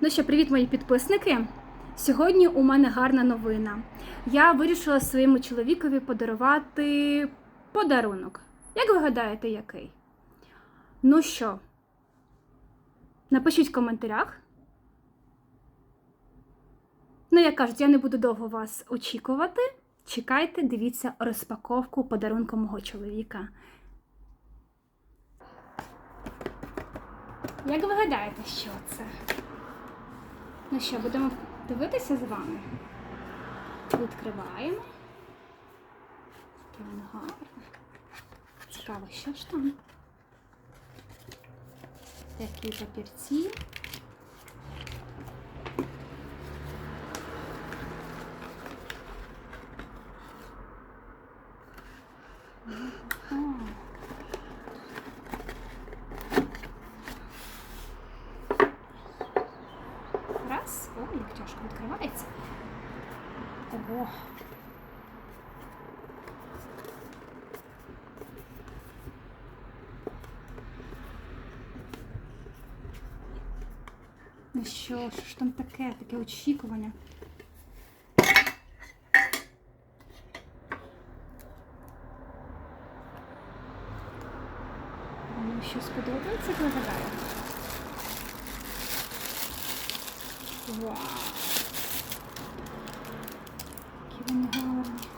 Ну що, привіт, мої підписники. Сьогодні у мене гарна новина. Я вирішила своєму чоловікові подарувати подарунок. Як ви гадаєте, який? Ну що, напишіть в коментарях. Ну, як кажуть, я не буду довго вас очікувати. Чекайте, дивіться розпаковку подарунку мого чоловіка. Як ви гадаєте, що це? Ну що, будемо дивитися з вами? Відкриваємо. Таке воно. Цікаво, що ж там? Такі папірці. Як тяжко відкривається. Ого. Ну що що ж там таке, таке очікування? Вам що сподобається, як виглядає? Вау! Які вони гарні.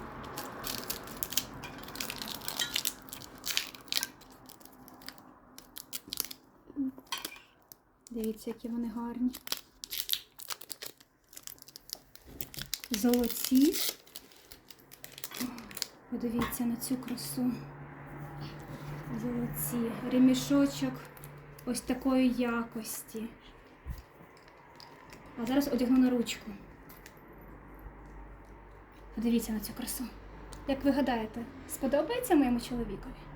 Дивіться, які вони гарні. Золоті. Подивіться на цю красу. Золоті. Ремішочок ось такої якості. А зараз одягну на ручку. Подивіться на цю красу. Як ви гадаєте, сподобається моєму чоловікові?